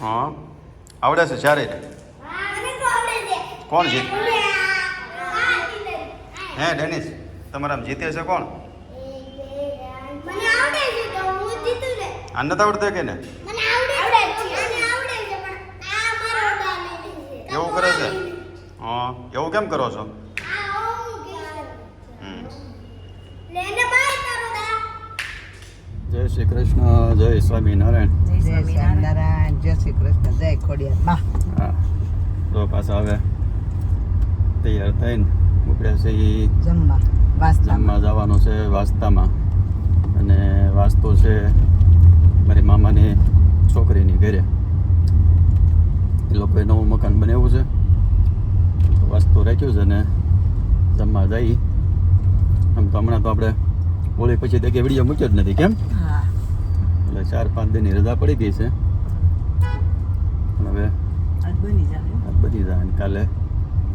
હા. આવડે છે ચારે કોણ જીત? હે ડેનિસ તમારા જીતે છે કોણ? મને આવડે છે તો હું જીતું ને. આ નથી આવડતું કે ને મને આવડે છે આને આવડે છે પણ આ મારો દાને છે. એવું કરે છે? હા એવું કેમ કરો છો? જય શ્રી કૃષ્ણ જય સ્વામિનારાયણ. જય સ્વામિનારાયણ. જય શ્રી કૃષ્ણ જય ખોડિયાર. હા. તો પાછા હવે તૈયાર થઈને ઉપડ્યા છે એ જમવા વાસ્તામાં જવાનું છે વાસ્તામાં. અને વાસ્તો છે મારી મામાની છોકરીની ઘરે. એ લોકોએ નવું મકાન બનાવ્યું છે. વાસ્તુ રાખ્યું છે ને જમવા જઈ. આમ તો હમણાં તો આપણે હોળી પછી તો કે વીડિયો મૂક્યો જ નથી કેમ? એટલે ચાર પાંચ દિનની રજા પડી ગઈ છે. હવે આજ બની જાય આ બધી જાય કાલે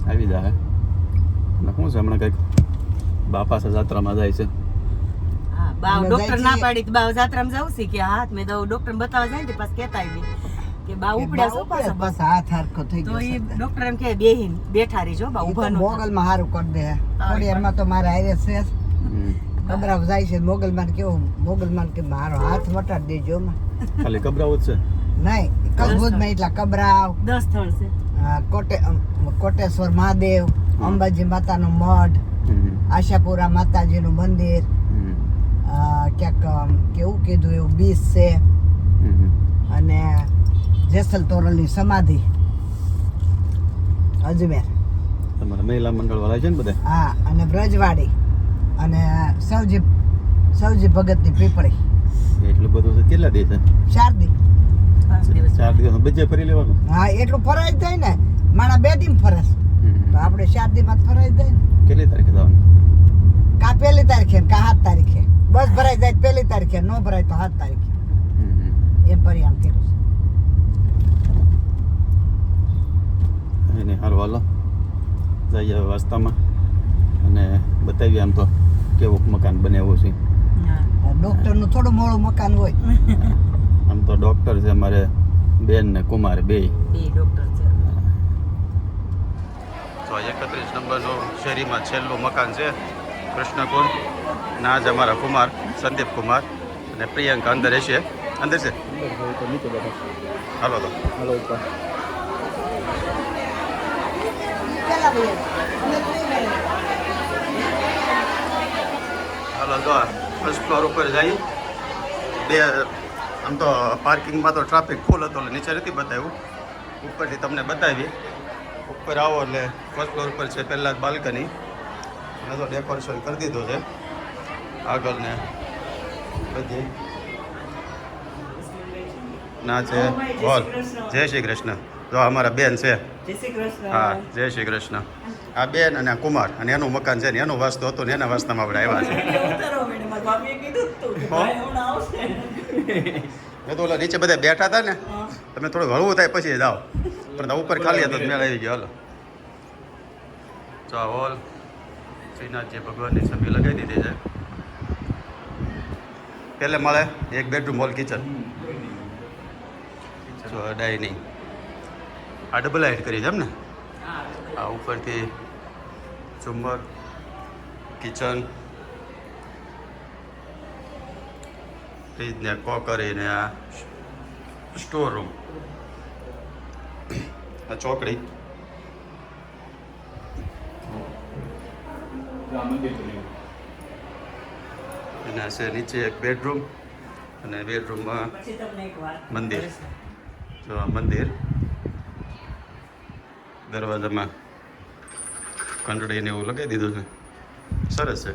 આવી જાય અને શું છે હમણાં કંઈક બાપા જાત્રામાં જાય છે. હા બાવ ડોક્ટર ના પાડી તો બાવ જાત્રામાં જાઉં છે કે હાથ મેં તો ડોક્ટર બતાવવા જાય ને પાછ કહેતા આવી કે બા ઉપડ્યા શું પાસે બસ હાથ હરખો થઈ તો એ છે. ડોક્ટર એમ કે બેહીન બેઠા રહીજો બા ઊભા નો મોગલ મોગલમાં હારું કરી દે. ખોડિયારમાં તો મારા આયરે છે. કબરાવ જાય છે મોગલ મોગલમાં કેવું મોગલમાં કે મારો હાથ વટાડી દેજો માં ખાલી કબરાવ જ છે. નહીં કલભુજમાં એટલા કબરાવ. દસ સ્થળ છે. કોટે કોટેશ્વર મહાદેવ અંબાજી માતાનું મઠ આશાપુરા માતાજીનું મંદિર ક્યાંક કેવું કીધું એવું બીચ છે. હમ. અને જેસલ તોરલની સમાધિ. અજમેર. તમારા મહિલા મંડળ વાળા છે ને બધા? હા અને બ્રજવાડી અને સૌજી સૌજી ભગતની પીપળી. એટલું બધું છે કેટલા દિવસ શારદી પાંચ દિવસ ચાર દિવસ બજે ફરી લેવાનું. હા એટલું ફરાય જ થાય ને. માણા બે દિન ફરસ. તો આપણે ચાર જ ફરાય જ જાય ને. કેટલી તારીખે જવાનું? કા પહેલી તારીખે કા સાત તારીખે. બસ ભરાઈ જાય પહેલી તારીખે ન ભરાય તો સાત તારીખે. એમ આમ કર્યું છે. એને સારું હાલો જઈએ વાસ્તામાં અને બતાવીએ આમ તો કેવું મકાન બનાવ્યું છે. હા. ડોક્ટરનું થોડું મોડું મકાન હોય. આમ તો ડોક્ટર છે અમારે બેન ને કુમાર બે. બે ડોક્ટર છે. તો એકત્રીસ નંબરનું શેરીમાં છેલ્લું મકાન છે. કૃષ્ણકુંડ. ના જ અમારા કુમાર સંદીપ કુમાર અને પ્રિયંકા અંદર હશે અંદર છે? હાલો તો. હાલો હાલો તો ફર્સ્ટ ફ્લોર ઉપર જઈ. બે આમ તો પાર્કિંગમાં તો ટ્રાફિક ફૂલ હતો એટલે નીચે નથી બતાવ્યું. ઉપરથી તમને બતાવી ઉપર આવો એટલે ફર્સ્ટ ફ્લોર ઉપર છે પહેલાં જ બાલ્કની. અને તો ડેકોરેશન કરી દીધું છે. આગળ ને બધી. ના છે. બોલ. જય શ્રી કૃષ્ણ. જો અમારા બેન છે. હા જય શ્રી કૃષ્ણ. આ બેન અને આ કુમાર અને એનું મકાન છે ને એનું વાસ્તુ હતું ને એના વાસ્તામાં આપણે આવ્યા છે. હો? મેં તો ઓલા નીચે બધા બેઠા હતા ને તમે થોડું હળવું થાય પછી જાઓ. પણ ઉપર ખાલી હતો મેળ આવી ગયો હલો. ચા હોલ શ્રીનાથજી ભગવાનની છબી લગાવી દીધી છે. પહેલે મળે એક બેડરૂમ હોલ કિચન ડાઇનિંગ આ ડબલ હાઇટ કરી છે એમ ને? આ ઉપરથી ઝુમ્મર કિચન ફ્રીજ કો કરીને આ સ્ટોર રૂમ. આ ચોકડી. એના છે નીચે એક બેડરૂમ અને બેડરૂમમાં મંદિર. જો આ મંદિર. દરવાજામાં કંડળીને એવું લગાવી દીધું છે. સરસ છે.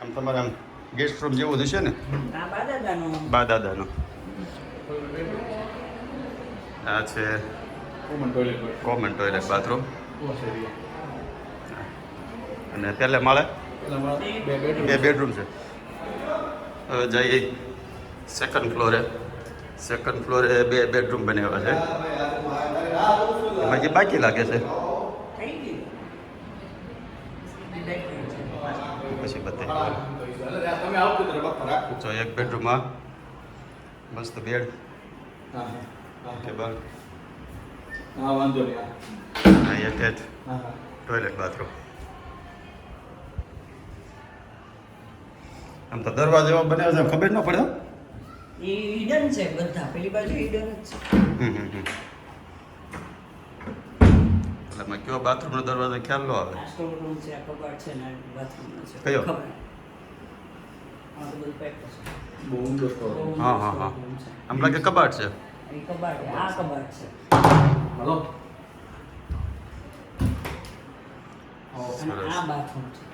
આમ તમારે આમ ગેસ્ટ રૂમ જેવું જ હશે ને? બા દાદાનું. બા દાદાનો. આ છે કોમન ટોયલેટ બાથરૂમ. અને પહેલે માળે? બે બેડરૂમ છે. હવે જઈએ. સેકન્ડ ફ્લોરે સેકન્ડ ફ્લોરે બે બેડરૂમ બનાવ્યા છે. એમાં જે બાકી લાગે છે થઈ ગયું પછી બતાવી જો એક બેડરૂમમાં મસ્ત બેડ. હા હા. કે હા વાંધો નહીં હા. એટેચ હા હા. ટોયલેટ બાથરૂમ આમ તો દરવાજો એવો બનાવ્યો છે ખબર ન પડે. ઈડન છે બધા પેલી બાજુ ઈડન જ છે. હમ હમ હમ. એટલે મેં કયો બાથરૂમનો દરવાજો ખ્યાલ ન આવે? આ સ્ટોર રૂમ છે આ કબાટ છે ને બાથરૂમ છે કયો? ખબર આ તો બધું પેક છે બહુ ઊંડો સ્ટોર બહુ હા, હા, હા. સ્ટોર રૂમ છે. આમ લાગે કબાટ છે. એ કબાટ આ કબાટ છે. હાલો આ બાથરૂમ છે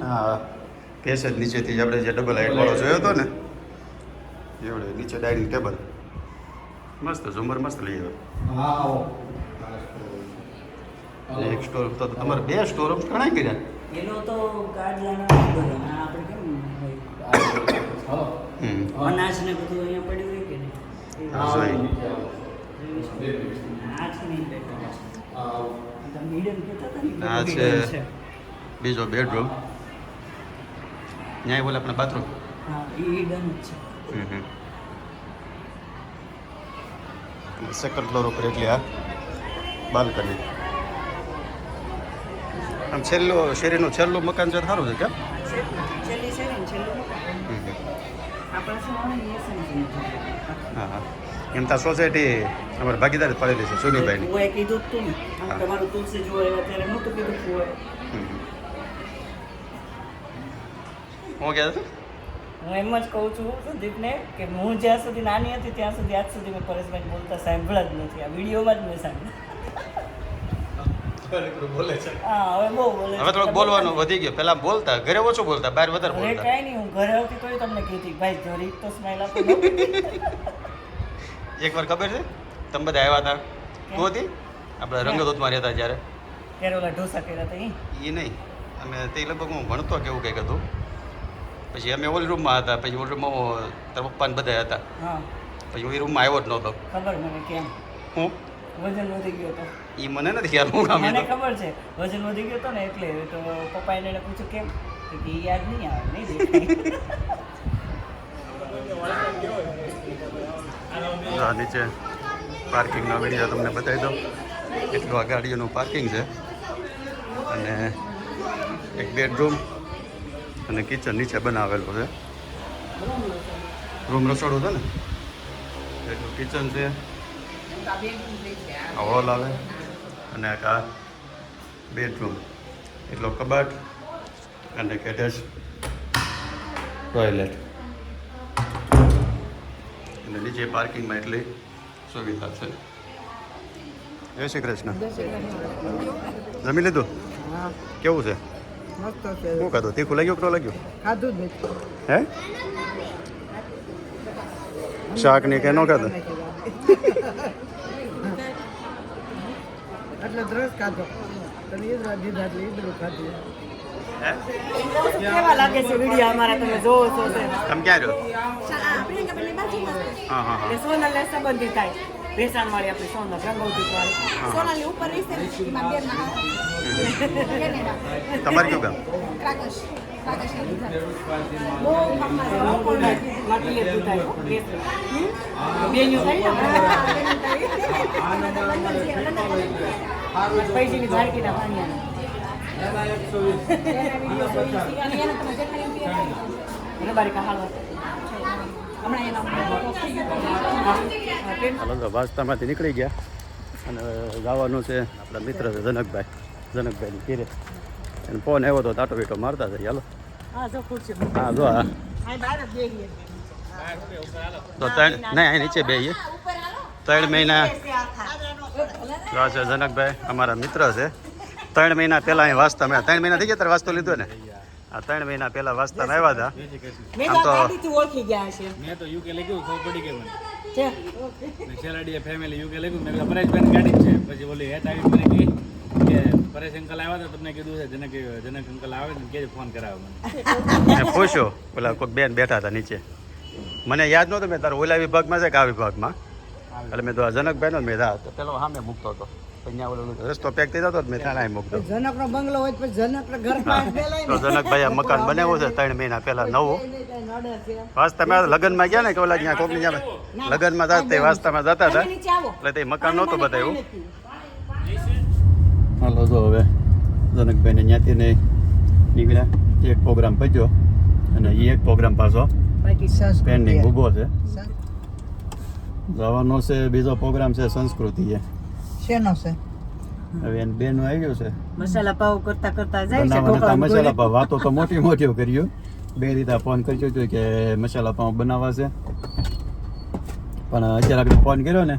હા કેસ પેસેજ નીચેથી જ આપણે જે ડબલ હાઈટ વાળો જોયો હતો ને એવડે નીચે ડાઇનિંગ ટેબલ મસ્ત ઝુમર મસ્ત લઈ આવ્યો. હા એક સ્ટોર તો તમારે બે સ્ટોર ઘણા કર્યા. એનો તો કાર્ડ બધો આપણે કેમ હોય? હમ. અનાજ ને બધું અહીંયા પડ્યું હોય કે નહીં. આ છે. બીજો બેડરૂમ ન્યાય બોલે આપણે બાથરૂમ હા એ ડન જ છે. સેકન્ડ ફ્લોર ઉપર એટલે આ બાલ્કની. આમ છેલ્લું શેરીનું છેલ્લું મકાન છે સારું છે કેમ? હા હા. એમ તો સોસાયટી અમારી ભાગીદારી પડેલી છે સુનીભાઈની. ફુવાએ કીધું તું ને. તમારું તુલસી જોવા અત્યારે ત્યારે નહોતું કીધું હમ. હું કહે છે? હું એમ જ કહું છું સંદીપને કે હું જ્યાં સુધી નાની હતી ત્યાં સુધી આજ સુધી મેં પરેશભાઈ બોલતા સાંભળ્યા જ નથી. આ વિડીયોમાં જ મેં સાંભળ્યા. બોલે છે. હા હવે બહુ બોલે હવે થોડુંક બોલવાનું વધી ગયું. પેલા બોલતા ઘરે ઓછું બોલતા બહાર વધારે બોલતા. કાંઈ નહીં હું ઘરે આવતી તોય તમને કહેતી ભાઈ જરીક તો સ્માઈલ આપો એક વાર ખબર છે? તમે બધા આવ્યા હતા? તું હતી? આપણે રંગદૂતમાં રહેતા જ્યારે ત્યારે. ઓલા ઢોસા કર્યા હતા એ નહીં. અમે તે લગભગ હું ભણતો કે એવું કંઈક હતું. પછી અમે ઓલી રૂમમાં હતા પછી ઓલ રૂમમાં હું તારા પપ્પાને બધા હતા. પછી હું એ રૂમમાં આવ્યો જ નહોતો. ખબર મને કેમ? હું? વજન વધી ગયો હતો. એ મને નથી ખ્યાલ હું કામ મને ખબર છે. વજન વધી ગયો તો ને એટલે તો પપ્પા એને પૂછ્યું કેમ? કે એ યાદ નહીં આવે નહીં દેખાય. આ નીચે પાર્કિંગનો વીડિયો તમને બતાવી દઉં. એટલું આ ગાડીઓનું પાર્કિંગ છે. અને એક બેડરૂમ અને કિચન નીચે બનાવેલું છે. રૂમ રસોડું છે ને? એટલું કિચન છે. હોલ આવે. અને આ બેડરૂમ એટલો કબાટ અને કેટેચ ટોયલેટ અને નીચે પાર્કિંગમાં એટલી સુવિધા છે. જય શ્રી કૃષ્ણ. જમી લીધું? કેવું છે? શું ખાધું? તીખું લાગ્યું કે લાગ્યું? ખાધું હે? શાક ને કે ન ખાધું. એટલે દ્રસ ખાધો. તમે ઈદરા દીધા એટલે એ ખાધું. હે? કેવા લાગે છે વીડિયો અમારા? તમે જોવો છો તમે ક્યાં રહ્યો? હા હા એટલે હા. સોનલ ને સંબંધિત થાય. ભેસાણ વાળી આપણી સોનલ રંગવતી વાળી હા. ઉપર. તમારે કયું ગામ પૈસીની. અને તો વાસ્તામાંથી નીકળી ગયા. અને ગાવાનું છે આપણા મિત્ર છે જનકભાઈ. જનકભાઈની ઘેરે. એને ફોન આવ્યો તો તાટો બીટો મારતા છે હાલો. હા, જો હા. તો ત્રણ નહીં અહીં નીચે બે ત્રણ મહિના આ છે જનકભાઈ અમારા મિત્ર છે. ત્રણ મહિના પહેલા અહીં વાંચતા મેં ત્રણ મહિના થઈ ગયા તારે વાંચતો લીધો ને? આ ત્રણ મહિના પહેલા વાંચતા આવ્યા હતા. મેં આમ તો ઓળખી ગયા છે. મેં તો યુકે લખ્યું ખબર પડી ગઈ મને. શેલાડીએ ફેમિલી યુકે લખ્યું મેં ગાડી છે. પછી ઓલી હેત આવી મને કહી કે પરેશ અંકલ આવ્યા હતા તમને કીધું છે જનક જનક અંકલ આવે ને કે ફોન કરાવે મને. મેં પૂછ્યો પેલા કોઈ બેન બેઠા હતા નીચે. મને યાદ નહોતું મેં તારો ઓલા વિભાગમાં છે કે આ વિભાગમાં? એટલે મેં તો આ જનકભાઈનો મેધા મેં હા પેલો સામે મૂકતો હતો. રસ્તો પેક થઈ જતો મેં ત્યાં મૂકતો. જનકનો બંગલો હોય પછી જનકના ઘરમાં તો જનકભાઈ આ મકાન બનાવ્યું છે ત્રણ મહિના પહેલા નવો. વાસ તમે લગ્નમાં ગયા ને કે ઓલા ત્યાં કોકની ત્યાં લગ્નમાં જતા તે વાસ્તામાં જતા હતા. એટલે તે મકાન નહોતું બતાવ્યું. હાલો જો હવે જનકભાઈને ત્યાંથી ને નીકળ્યા. એક પ્રોગ્રામ પહોંચ્યો અને એ એક પ્રોગ્રામ પાછો પેન્ડિંગ ઊભો છે. જવાનો છે બીજો પ્રોગ્રામ છે સંસ્કૃતિ છે શેનો છે? હવે એને બેનું આવ્યું છે. મસાલા પાવ કરતા કરતા જાય છે બનાવવાના મસાલા. પાવ. વાતો તો મોટી મોટી કર્યું. બે રીતે ફોન કર્યો હતો કે મસાલા પાવ બનાવવા છે. પણ અત્યારે આપણે ફોન કર્યો ને.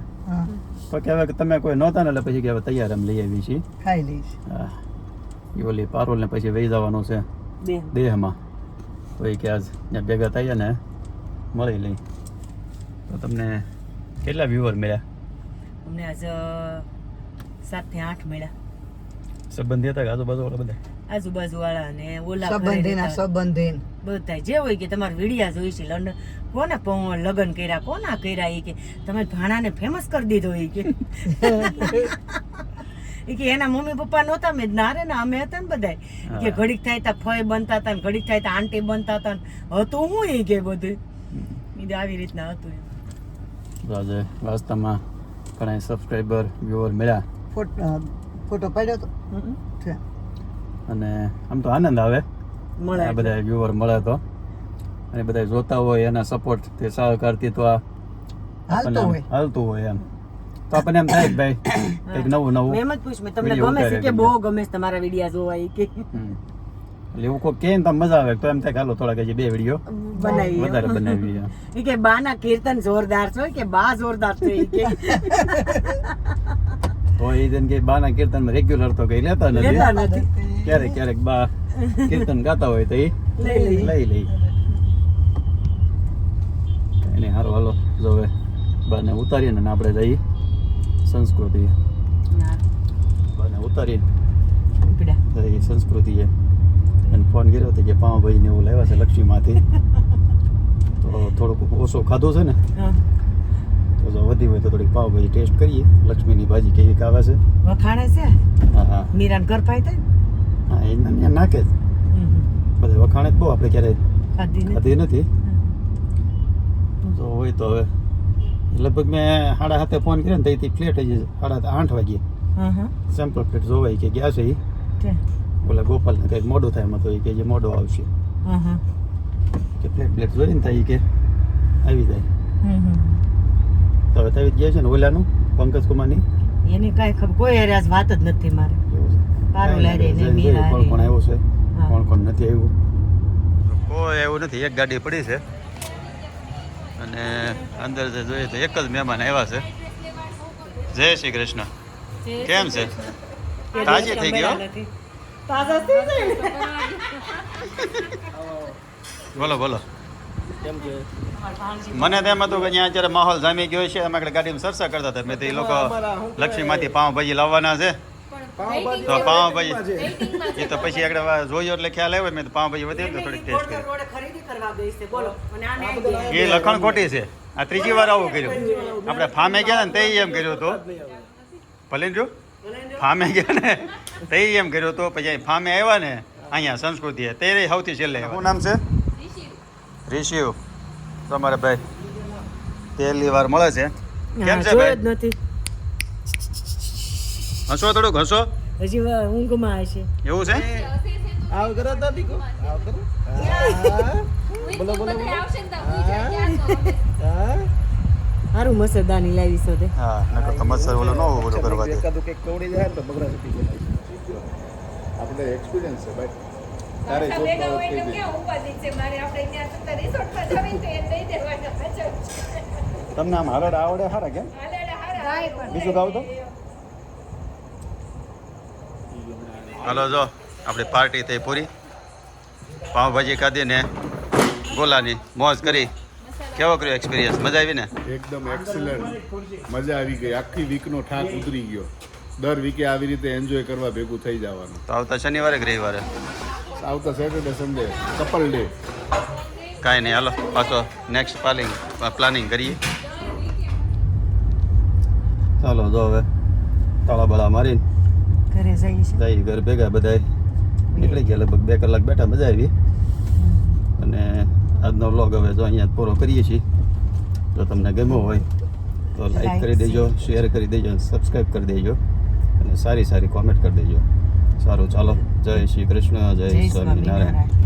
તો કે હવે કે તમે કોઈ નહોતા ને એટલે પછી કે હવે તૈયાર એમ લઈ આવી છીએ. ખાઈ લઈશ. હા. એ ઓલી પારોલને પછી વહી જવાનું છે. દેહમાં. તો એ કે આજ ત્યાં ભેગા થઈએ ને મળી લઈ. તો તમને કેટલા વ્યુઅર મળ્યા? અમને આજ સાતથી આઠ મળ્યા. સંબંધી હતા આજુબાજુ વાળા બધા? આજુબાજુ વાળા અને ઓલા સંબંધીના. સંબંધીન. બધા. જે હોય કે તમારા વિડિયા જોઈ છે લંડન કોને લગ્ન કર્યા કોના કર્યા એ કે? તમે ભાણાને ફેમસ કરી દીધો એ કે. એ કે એના મમ્મી પપ્પા નહોતા મેં ના રે ના અમે હતા ને બધા કે ઘડીક થાય તા ફય બનતા હતા ને ઘડીક થાય તા આંટી બનતા હતા ને. હતું હું એ કે બધું ઈ આવી રીતના હતું એમ. આજે વાસ્તવમાં ઘણા સબસ્ક્રાઈબર વ્યુઅર મળ્યા. ફોટો ફોટો પાડ્યો તો? અને આમ તો આનંદ આવે. મળે આ બધા વ્યુઅર મળે તો. અને બધા જોતા હોય એના સપોર્ટ તે સહકારથી તો આ હાલતું હોય. એમ. તો આપણને એમ થાય ભાઈ કંઈક નવું નવું એમ જ પૂછ્યું તમને ગમે છે કે બહુ ગમે છે તમારા વિડિયા જોવા કે? એટલે એવું કોઈ કે ને તો મજા આવે તો એમ થાય કે હાલો થોડાક હજી બે વીડિયો બનાવી વધારે બનાવી કે બા ના કીર્તન જોરદાર છે કે બા જોરદાર છે કે. તો એ જન કે બાના કીર્તનમાં રેગ્યુલર તો કઈ લેતા લેતા નથી. નથી ક્યારેક ક્યારેક બા કીર્તન ગાતા હોય તો એ લઈ લઈ. એને હારો હાલો જો હવે બાને ઉતારીને ને આપણે જઈએ સંસ્કૃતિ બાને ઉતારીએ સંસ્કૃતિ છે અને ફોન કર્યો હતો કે પાઉંભાઈ ને એવું લાવ્યા છે લક્ષ્મીમાંથી. થોડુંક ઓછો ખાધો છે ને તો જો વધી હોય તો થોડીક પાવભાજી ટેસ્ટ કરીએ. લક્ષ્મીની ભાજી કેવી ખાવે છે? વખાણે છે? હા હા. મીરાન ઘર પાઈ થાય હા એ નાખે જ. બધા વખાણે જ બહુ આપણે ક્યારેય ખાધી નથી. તો હોય તો હવે લગભગ મેં સાડા હાથે ફોન કર્યો ને ત્યાંથી ફ્લેટ હજી સાડા આઠ હા સેમ્પલ ફ્લેટ જોવાય કે ગયા છે એ. ઓલા ગોપાલને કંઈક મોડું થાય એમાં તો એ કે મોડો આવશે. હા હા. કે ફ્લેટ ફ્લેટ જોઈને થાય કે આવી જાય. હમ હમ. તો હવે તો આવી જ ગયા છે ને ઓલાનું પંકજ કુમારની? એની કાંઈ ખબર કોઈ આજ વાત જ નથી મારે. પારુલ હારે ને મીરા કોણ કોણ. આવ્યું છે? કોણ કોણ નથી આવ્યું? કોઈ એવું નથી એક ગાડી પડી છે. અને અંદર જે જોઈએ તો એક જ મહેમાન આવ્યા છે. જય શ્રી કૃષ્ણ. કેમ છે? તાજી થઈ ગયો? તાજા થઈ ને. બોલો બોલો. મને તો એમ હતું કે અહીંયા અત્યારે માહોલ જામી ગયો છે. અમે આગળ ગાડીમાં ચર્ચા કરતા હતા. મેં તો એ લોકો લક્ષ્મીમાંથી પાવભાજી લાવવાના છે. તો પાઉંભાજી એ તો પછી આગળ જોયો એટલે ખ્યાલ આવ્યો. મેં તો પાવભાજી વધી ને થોડીક ટેસ્ટ કરી. રોડે ખરીદી કરવા ગઈ છે બોલો અને આને આઈ ગયા. એ લખણ ખોટી છે. આ ત્રીજી વાર આવું કર્યું. આપણે ફામે ગયા ને તે એમ કર્યું હતું. ભલે જો ફામે ગયા ને તે એમ કર્યું હતું. પછી ફામે આવ્યા ને અહીંયા સંસ્કૃતિ તે સૌથી છેલ્લે. શું નામ છે? રિશિવ તમારે ભાઈ પહેલી વાર મળે છે. કેમ છે હા, જોયો જ ભાઈ નથી. હસો થોડુંક હસો. હજી ઊંઘમાં હશે. એવું છે? આવ કરો તો દીકો આવ કરો. બોલો બોલો હારું હા લાવી છો તે હા નકર તો મસર ઓલો નો ઓલું કરવા દે એકાદું કંઈક કોડી જાય તો બગડા સુધી બોલાય આપણે એક્સપિરિયન્સ છે ભાઈ. તારે જો થઈ જાય. તમને આમ હરડ આવડે સારા કેમ? બીજું ગાવ તો? હાલો જો આપણે પાર્ટી થઈ પૂરી. પાવભાજી ખાધી ને ગોલાની મોજ કરી. કેવો કર્યો એક્સપિરિયન્સ મજા આવી ને? એકદમ એક્સલન્ટ મજા આવી ગઈ. આખી વીકનો ઠાક ઉતરી ગયો. દર વીકે આવી રીતે એન્જોય કરવા ભેગું થઈ જવાનું. તો આવતા શનિવારે કે રવિવારે? આવતા સેટરડે સન્ડે કપલ ડે કાંઈ નહીં હાલો પાછો નેક્સ્ટ પ્લાનિંગ પ્લાનિંગ કરીએ. ચાલો જો હવે તાળા બળા મારીને ઘરે જઈએ છે જઈ ઘર ભેગા બધા નીકળી ગયા લગભગ બે કલાક બેઠા મજા આવી. અને આજનો વ્લોગ હવે જો અહીંયા પૂરો કરીએ છીએ. જો તમને ગમ્યો હોય તો લાઈક કરી દેજો શેર કરી દેજો સબસ્ક્રાઈબ કરી દેજો. અને સારી સારી કોમેન્ટ કરી દેજો. સારું. ચાલો. જય શ્રી કૃષ્ણ જય સ્વામિનારાયણ.